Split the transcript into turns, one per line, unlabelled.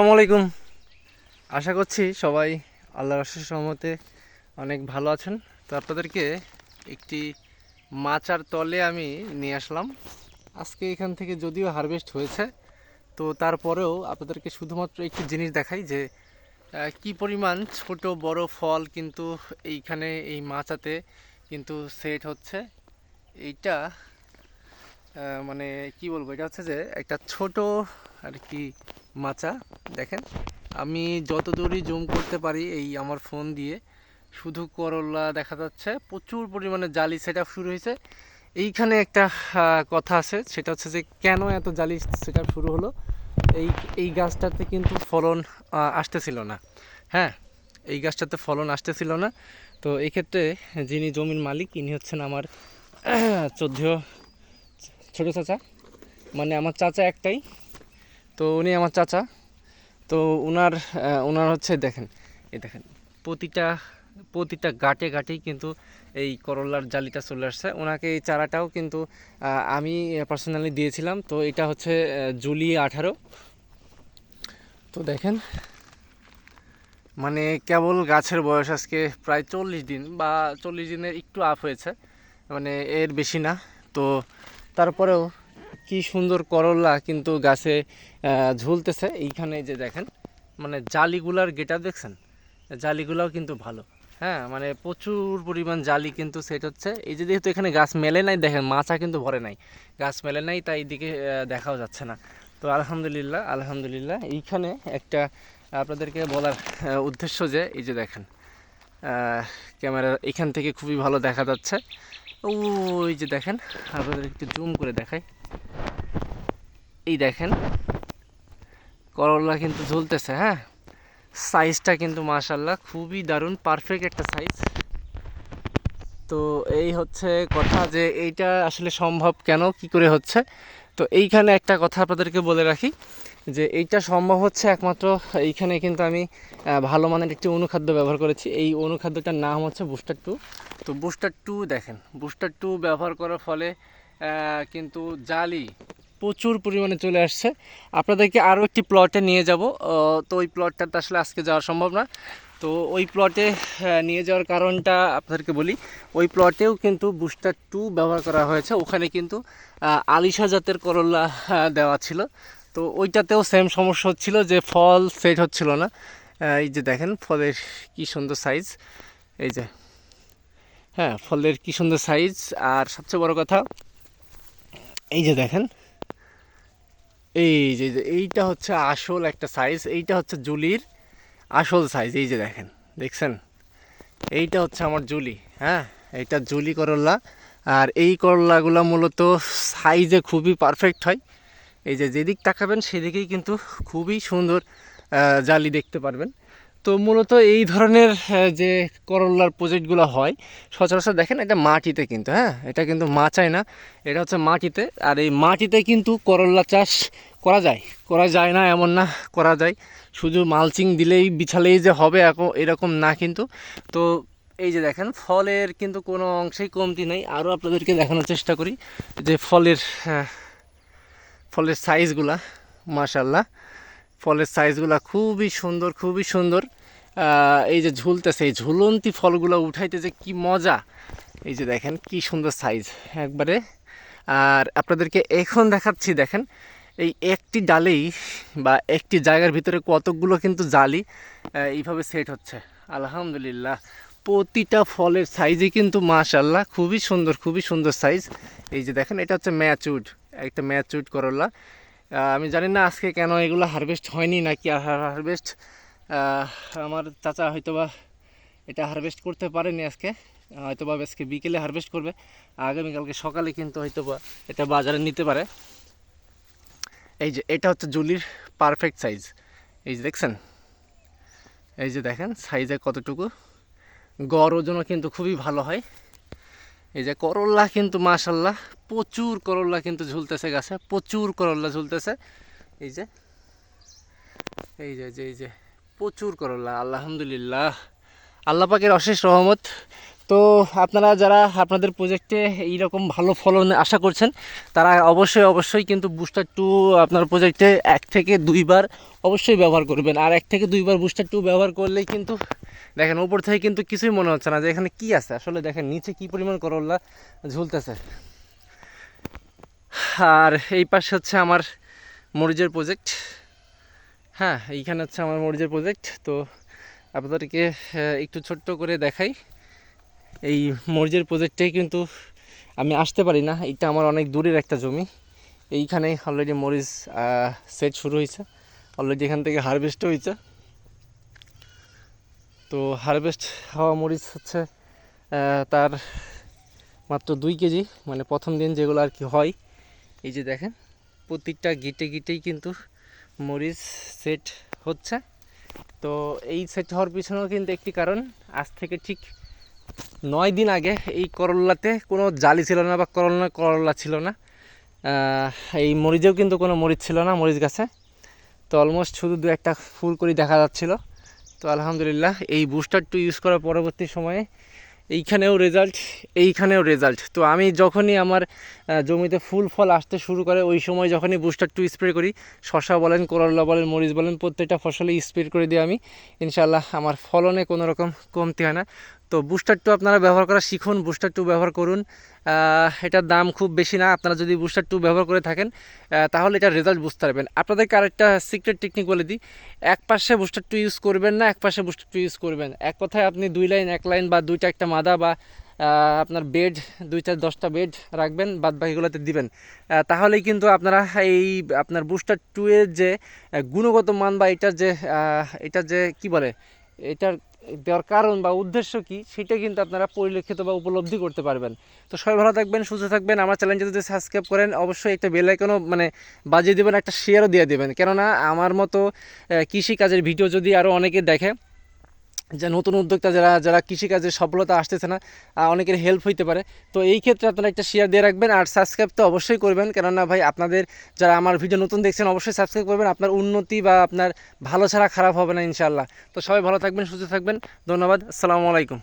আসসালামু আলাইকুম। আশা করছি সবাই আল্লাহর অশেষ সহমতে অনেক ভালো আছেন। তো আপনাদেরকে একটি মাচার তলে আমি নিয়ে আসলাম। আজকে এখান থেকে যদিও হারভেস্ট হয়েছে, তো তারপরেও আপনাদেরকে শুধুমাত্র একটি জিনিস দেখাই যে কি পরিমাণ ছোট বড় ফল কিন্তু এইখানে এই মাচাতে কিন্তু সেট হচ্ছে। এইটা মানে কি বলব, এটা হচ্ছে যে একটা ছোট আর কি মাচা, দেখেন। আমি যত দূরই জুম করতে পারি এই আমার ফোন দিয়ে, শুধু করলা দেখা যাচ্ছে, প্রচুর পরিমাণে জালি সেট শুরু হয়েছে। এইখানে একটা কথা আছে, সেটা হচ্ছে যে কেন এত জালি সেট শুরু হলো? এই এই গাছটাতে কিন্তু ফলন আসতেছিল না। হ্যাঁ এই গাছটাতে ফলন আসতেছিল না। তো এই ক্ষেত্রে যিনি জমির মালিক, ইনি হচ্ছেন আমার চোদ্দ, ছোট চাচা। মানে আমার চাচা একটাই। তো উনি আমার চাচা। তো ওনার ওনার হচ্ছে, দেখেন, এই দেখেন, প্রতিটা প্রতিটা গাটে গাটেই কিন্তু এই করলার জালিটা চলে আসছে। ওনাকে এই চারাটাও কিন্তু আমি পার্সোনালি দিয়েছিলাম। তো এটা হচ্ছে জুলি আঠারো। তো দেখেন মানে কেবল গাছের বয়স আজকে প্রায় চল্লিশ দিন বা চল্লিশ দিনের একটু আপ হয়েছে। মানে এর বেশি না। তো তারপরেও কি সুন্দর করলা কিন্তু গাছে ঝুলতেছে। এইখানে যে দেখেন মানে জালিগুলার গেটা দেখছেন? জালিগুলাও কিন্তু ভালো। হ্যাঁ মানে প্রচুর পরিমাণ জালি কিন্তু সেট হচ্ছে। এই যে যেহেতু এখানে গাছ মেলে নাই, দেখেন মাচা কিন্তু ভরে নাই। গাছ মেলে নাই, তাই এদিকে দেখাও যাচ্ছে না। তো আলহামদুলিল্লাহ আলহামদুলিল্লাহ, এইখানে একটা আপনাদেরকে বলার উদ্দেশ্য যে, এই যে দেখেন ক্যামেরা এখান থেকে খুবই ভালো দেখা যাচ্ছে। ওই যে দেখেন আপনাদের একটু জুম করে দেখাই। এই দেখেন, করলা কিন্তু ঝুলতেছে হ্যাঁ? সাইজটা কিন্তু মাশাল্লাহ খুবই দারুণ পারফেক্ট একটা সাইজ তো এই হচ্ছে কথা যে এইটা আসলে সম্ভব কেন, কি করে হচ্ছে? তো এইখানে একটা কথা আপনাদেরকে বলে রাখি যে এইটা সম্ভব হচ্ছে একমাত্র, এইখানে কিন্তু আমি ভালো মানের একটি অনুখাদ্য ব্যবহার করেছি। এই অনুখাদ্যটার নাম হচ্ছে বুস্টার টু তো বুস্টার টু দেখেন বুস্টার টু ব্যবহার করার ফলে কিন্তু জালি প্রচুর পরিমাণে চলে আসছে। আপনাদেরকে আরও একটি প্লটে নিয়ে যাব। তো ওই প্লটটাতে আসলে আজকে যাওয়া সম্ভব না। তো ওই প্লটে নিয়ে যাওয়ার কারণটা আপনাদেরকে বলি। ওই প্লটেও কিন্তু বুস্টার টু ব্যবহার করা হয়েছে। ওখানে কিন্তু আলিশা জাতের করলা আহ, দেওয়া ছিল। তো ওইটাতেও সেম সমস্যা হচ্ছিল যে ফল সেট হচ্ছিল না। এই যে দেখেন ফলের কি সুন্দর সাইজ এই যে হ্যাঁ ফলের কি সুন্দর সাইজ আর সবচেয়ে বড় কথা এই যে দেখেন এই যে এইটা হচ্ছে আসল একটা সাইজ এইটা হচ্ছে জুলির আসল সাইজ এই যে দেখেন, দেখছেন? এইটা হচ্ছে আমার জুলি হ্যাঁ? এইটা জুলি করল্লা আর এই করলাগুলো মূলত সাইজে খুবই পারফেক্ট হয়। এই যে, যেদিক তাকাবেন, সেদিকেই কিন্তু খুবই সুন্দর জালি দেখতে পারবেন। তো মূলত এই ধরনের যে করলার প্রজেক্টগুলো হয়, সচরাচর দেখেন এটা মাটিতে কিন্তু হ্যাঁ? এটা কিন্তু মাচায় না, এটা হচ্ছে মাটিতে। আর এই মাটিতে কিন্তু করলা চাষ করা যায়। করা যায় না, এমন না, করা যায়। শুধু মালচিং দিলেই বিছালেই যে হবে এরকম না কিন্তু। তো এই যে দেখেন, ফলের কিন্তু কোনো অংশেই কমতি নেই। আরও আপনাদেরকে দেখানোর চেষ্টা করি যে ফলের ফলের সাইজগুলা মাশাল্লাহ ফলের সাইজগুলা খুবই সুন্দর খুবই সুন্দর। এই যে ঝুলতেছে, এই ঝুলন্তি ফলগুলো উঠাইতে যে কি মজা। এই যে দেখেন, কি সুন্দর সাইজ একবারে। আর আপনাদেরকে এখন দেখাচ্ছি, দেখেন, এই একটি ডালেই বা একটি জায়গার ভিতরে কতকগুলো কিন্তু জালি এইভাবে সেট হচ্ছে। আলহামদুলিল্লাহ, প্রতিটা ফলের সাইজে কিন্তু মাশাল্লাহ খুবই সুন্দর খুবই সুন্দর সাইজ এই যে দেখেন, এটা হচ্ছে ম্যাচুড একটা ম্যাচুড করলা। আমি জানি না আজকে কেন এগুলো হারভেস্ট হয়নি নাকি আর হারভেস্ট আমার চাচা হয়তোবা এটা হারভেস্ট করতে পারেনি আজকে, হয়তোবা আজকে বিকেলে হারভেস্ট করবে, আগামীকালকে সকালে কিন্তু হয়তোবা এটা বাজারে নিতে পারে। এই যে, এটা হচ্ছে জুলির পারফেক্ট সাইজ এই যে দেখছেন? এই যে দেখেন সাইজে কতটুকু? গড় ওজনও কিন্তু খুবই ভালো হয়। এই যে করল্লা কিন্তু মাশাল্লাহ প্রচুর করল্লা কিন্তু ঝুলতেছে গাছে, প্রচুর করল্লা ঝুলতেছে। এই যে এই যে এই যে প্রচুর করল্লা আলহামদুলিল্লাহ। আল্লাহ পাকের অশেষ রহমত। তো আপনারা যারা আপনাদের প্রজেক্টে এইরকম ভালো ফলন আশা করছেন, তারা অবশ্যই অবশ্যই কিন্তু বুস্টার টু আপনার প্রজেক্টে এক থেকে দুইবার অবশ্যই ব্যবহার করবেন। আর এক থেকে দুইবার বুস্টার টু ব্যবহার করলেই কিন্তু, দেখেন উপর থেকে কিন্তু কিছুই মনে হচ্ছে না যে এখানে কি আছে। আসলে দেখেন, নিচে কি পরিমাণ করল্লা ঝুলতেছে। আর এই পাশে হচ্ছে আমার মরিচের প্রজেক্ট হ্যাঁ এইখানে হচ্ছে আমার মরিচের প্রজেক্ট তো আপনাদেরকে একটু ছোট্ট করে দেখাই। এই মরিচের প্রজেক্টটাই কিন্তু আমি আসতে পারি না। এটা আমার অনেক দূরের একটা জমি। এইখানে অলরেডি মরিচ সেট শুরু হয়েছে। অলরেডি এখান থেকে হারভেস্টও হয়েছে। তো হারভেস্ট হওয়া মরিচ হচ্ছে তার মাত্র দুই কেজি। মানে প্রথম দিন যেগুলো আর কি হয় এই যে দেখেন, প্রত্যেকটা গিটে গিটেই কিন্তু মরিচ সেট হচ্ছে। তো এই সেট হওয়ার পিছনেও কিন্তু একটি কারণ, আজ থেকে ঠিক নয় দিন আগে এই করল্লাতে কোনো জালি ছিল না বা করল্লা করল্লা ছিল না। এই মরিচেও কিন্তু কোনো মরিচ ছিল না মরিচ গাছে। তো অলমোস্ট শুধু দু একটা ফুল করে দেখা যাচ্ছিল। তো আলহামদুলিল্লাহ এই বুস্টার টু ইউজ করার পরবর্তী সময়ে এইখানেও রেজাল্ট এইখানেও রেজাল্ট তো আমি যখনই আমার জমিতে ফুল ফল আসতে শুরু করে, ওই সময় যখনই বুস্টার টু স্প্রে করি, শশা বলেন করল্লা বলেন, মরিচ বলেন, প্রত্যেকটা ফসলে স্প্রে করে দিই আমি। ইনশাল্লাহ আমার ফলনে কোনো রকম কমতি হয় না। তো বুস্টার টু আপনারা ব্যবহার করা শিখুন বুস্টার টু ব্যবহার করুন। এটার দাম খুব বেশি না, আপনারা যদি বুস্টার টু ব্যবহার করে থাকেন তাহলে এটার রেজাল্ট বুঝতে পারবেন। আপনাদেরকে আরেকটা সিক্রেট টেকনিক বলে দিই, এক পাশে বুস্টার টু ইউজ করবেন না, এক পাশে বুস্টার টু ইউজ করবেন। এক কথায় আপনি দুই লাইন এক লাইন বা দুইটা একটা মাদা বা আপনার বেড দুইটা দশটা বেড রাখবেন, বাদ বাকিগুলোতে দিবেন। তাহলেই কিন্তু আপনারা এই আপনার বুস্টার টু এর যে গুণগত মান বা এটার যে এটা যে, কি বলে, এটার দেওয়ার কারণ বা উদ্দেশ্য কি, সেটা কিন্তু আপনারা পরিলক্ষিত বা উপলব্ধি করতে পারবেন। তো সবাই ভালো থাকবেন, সুস্থ থাকবেন। আমার চ্যানেলটি যদি সাবস্ক্রাইব করেন, অবশ্যই একটা বেলাইকনও মানে বাজিয়ে দেবেন, একটা শেয়ারও দিয়ে দেবেন। কেননা, আমার মতো কৃষি কাজের ভিডিও যদি আরও অনেকে দেখে যে নতুন উদ্যোক্তা যারা যারা কৃষিকাজে সফলতা আসতেছে না অনেকের হেল্প হইতে পারে। তো এই ক্ষেত্রে আপনারা একটা শেয়ার দিয়ে রাখবেন আর সাবস্ক্রাইব তো অবশ্যই করবেন। কেননা ভাই, আপনাদের যারা আমার ভিডিও নতুন দেখছেন, অবশ্যই সাবস্ক্রাইব করবেন। আপনার উন্নতি বা আপনার ভালো ছাড়া খারাপ হবে না ইনশাল্লাহ তো সবাই ভালো থাকবেন, সুস্থ থাকবেন। ধন্যবাদ। আসসালামু আলাইকুম।